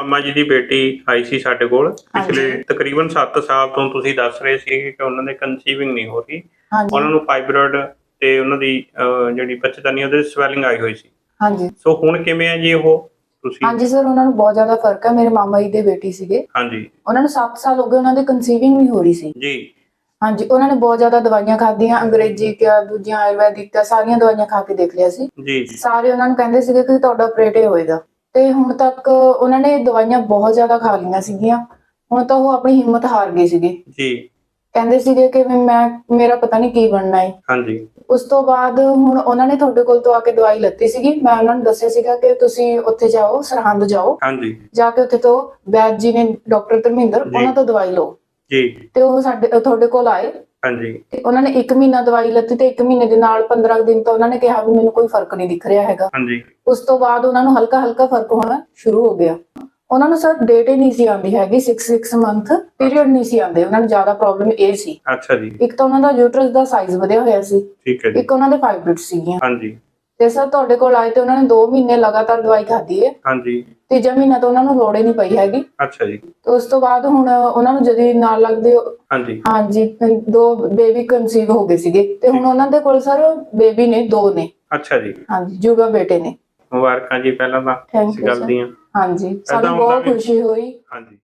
ਮਾਮਾ ਜੀ ਦੀ ਬੇਟੀ ਆਈ ਸੀ ਸਾਡੇ ਕੋਲ। ਪਿਛਲੇ। ਤਕਰੀਬਨ 7 ਸਾਲ ਤੋਂ ਤੁਸੀਂ ਦੱਸ ਰਹੇ ਸੀ ਕਿ ਉਹਨਾਂ ਦੇ ਕਨਸੀਵਿੰਗ ਨਹੀਂ ਹੋ ਰਹੀ। ਉਹਨਾਂ ਨੂੰ ਫਾਈਬਰੋਇਡ ਤੇ ਉਹਨਾਂ ਦੀ ਜਿਹੜੀ ਬੱਚੇਦਾਨੀ ਉਹਦੇ ਸਵੈਲਿੰਗ ਆਈ ਹੋਈ ਸੀ। ਹਾਂਜੀ। ਸੋ ਹੁਣ ਕਿਵੇਂ ਹੈ ਜੀ ਉਹ? ਤੁਸੀਂ? ਹਾਂਜੀ ਸਰ ਉਹਨਾਂ ਨੂੰ ਬਹੁਤ ਜ਼ਿਆਦਾ ਫ਼ਰਕ ਹੈ। ਮੇਰੇ ਮਾਮਾ ਜੀ ਦੇ ਬੇਟੀ ਸੀਗੇ। ਹਾਂਜੀ। ਉਹਨਾਂ ਨੂੰ 7 ਸਾਲ ਹੋ ਗਏ ਉਹਨਾਂ ਦੇ ਕਨਸੀਵਿੰਗ ਨਹੀਂ ਹੋ ਰਹੀ ਸੀ। ਜੀ। ਹਾਂਜੀ ਉਹਨਾਂ ਨੇ ਬਹੁਤ ਜ਼ਿਆਦਾ ਦਵਾਈਆਂ ਖਾਧੀਆਂ। ਅੰਗਰੇਜ਼ੀ ਕਿਆ ਦੂਜੀਆਂ ਆਯੁਰਵੈਦਿਕ ਕਿਆ ਸਾਰੀਆਂ ਦਵਾਈਆਂ ਖਾ ਕੇ ਦੇਖ ਲਿਆ ਸੀ। ਜੀ ਜੀ। ਸਾਰੇ ਉਹਨਾਂ ਨੂੰ ਕਹਿੰਦੇ ਸੀਗੇ ਕਿ ਤੁਹਾਡਾ ਆਪਰੇਟ ਹੋਏਗਾ। ਤੇ ਹੁਣ ਤੱਕ ਉਹਨਾਂ ਨੇ ਦਵਾਈਆਂ ਬਹੁਤ ਜ਼ਿਆਦਾ ਖਾ ਲਈਆਂ ਸੀਗੀਆਂ। ਹੁਣ ਤਾਂ ਉਹ ਆਪਣੀ ਹਿੰਮਤ ਹਾਰ ਗਏ ਸੀਗੇ। ਜੀ। ਕਹਿੰਦੇ ਸੀਗੇ ਕਿ ਵੀ ਮੈਂ ਮੇਰਾ ਪਤਾ ਨਹੀਂ ਕੀ ਬਣਨਾ ਹੈ ਹਾਂਜੀ। ਉਸ ਤੋਂ ਬਾਅਦ ਹੁਣ ਉਹਨਾਂ ਨੇ ਤੁਹਾਡੇ ਕੋਲ ਤੋਂ ਆ ਕੇ ਦਵਾਈ ਲੱਤੀ ਸੀਗੀ। ਮੈਂ ਉਹਨਾਂ ਨੂੰ ਦੱਸਿਆ ਸੀਗਾ ਕਿ ਤੁਸੀਂ ਉੱਥੇ ਜਾਓ ਸਰਹੰਦ ਜਾਓ। ਹਾਂਜੀ। ਜਾ ਕੇ ਉੱਥੇ ਤੋਂ ਵੈਦ ਜੀ ਨੇ ਡਾਕਟਰ ਧਰਮਿੰਦਰ। ਉਹਨਾਂ ਤੋਂ ਦਵਾਈ ਲਓ। ਜੀ। ਤੇ ਉਹ ਸਾਡੇ ਤੁਹਾਡੇ ਕੋਲ ਆਏ। ਹਾਂਜੀ। ਤੇ ਉਹਨਾਂ ਨੇ 1 ਮਹੀਨਾ ਦਵਾਈ ਲੱਤੀ ਤੇ 1 ਮਹੀਨੇ ਦੇ ਨਾਲ 15 ਦਿਨ ਤੋਂ ਉਹਨਾਂ ਨੇ ਕਿਹਾ ਵੀ ਮੈਨੂੰ ਕੋਈ ਫ਼ਰਕ ਨਹੀਂ ਦਿਖ ਰਿਹਾ ਹੈਗਾ। ਹਾਂਜੀ। ਉਸ ਤੋਂ ਬਾਅਦ ਉਹਨਾਂ ਨੂੰ ਹਲਕਾ ਹਲਕਾ ਫ਼ਰਕ ਹੋਣਾ ਸ਼ੁਰੂ ਹੋ ਗਿਆ। ਉਹਨਾਂ ਨੂੰ ਸਰ ਡੇਟ ਹੀ ਨਹੀਂ ਸੀ ਆਉਂਦੀ ਹੈਗੀ 6 6 ਮੰਥ ਪੀਰੀਅਡ ਨਹੀਂ ਸੀ ਆਉਂਦੇ। ਉਹਨਾਂ ਨੂੰ ਜ਼ਿਆਦਾ ਪ੍ਰੋਬਲਮ ਇਹ ਸੀ। ਅੱਛਾ ਜੀ। ਇੱਕ ਤਾਂ ਉਹਨਾਂ ਦਾ ਯੂਟਰਸ ਦਾ ਸਾਈਜ਼ ਵਧਿਆ ਹੋਇਆ ਸੀ। ਠੀਕ ਹੈ ਜੀ। ਇੱਕ ਉਹਨਾਂ ਦੇ ਫਾਈਬਰਿਡ ਸੀਗੀਆਂ। ਹਾਂਜੀ। ਤੇ ਸਰ ਤੁਹਾਡੇ ਕੋਲ ਆਏ ਤੇ ਉਹਨਾਂ ਨੇ 2 ਮਹੀਨੇ ਲਗਾਤਾਰ ਦਵਾਈ ਖਾਧੀ ਹੈ। ਹਾਂਜੀ। ਤੀਜਾ ਮਹੀਨਾ ਤਾਂ ਉਹਨਾਂ ਨੂੰ ਲੋੜ ਹੀ ਨਹੀਂ ਪਈ ਹੈਗੀ। ਅੱਛਾ ਜੀ। ਤੇ ਉਸ ਤੋਂ ਬਾਅਦ ਹੁਣ ਉਹਨਾਂ ਨੂੰ ਜਦੋਂ ਨਾਲ ਲੱਗਦੇ ਹਾਂਜੀ। ਹਾਂਜੀ ਦੋ ਬੇਬੀ ਕਨਸੀਵ ਹੋ ਗਏ ਸੀਗੇ। ਤੇ ਹੁਣ ਉਹਨਾਂ ਦੇ ਕੋਲ ਸਰ ਬੇਬੀ ਨੇ ਦੋ ਨੇ। ਅੱਛਾ ਜੀ। ਹਾਂਜੀ ਜੁਗਾ ਬੇਟੇ ਨੇ। ਮੁਬਾਰਕਾਂ ਜੀ ਪਹਿਲਾਂ ਤਾਂ। Thank ਇਸ you, ਗੱਲ sir. ਦੀਆਂ। ਹਾਂਜੀ ਸਾਨੂੰ ਬਹੁਤ ਖੁਸ਼ੀ ਹੋਈ। ਹਾਂਜੀ।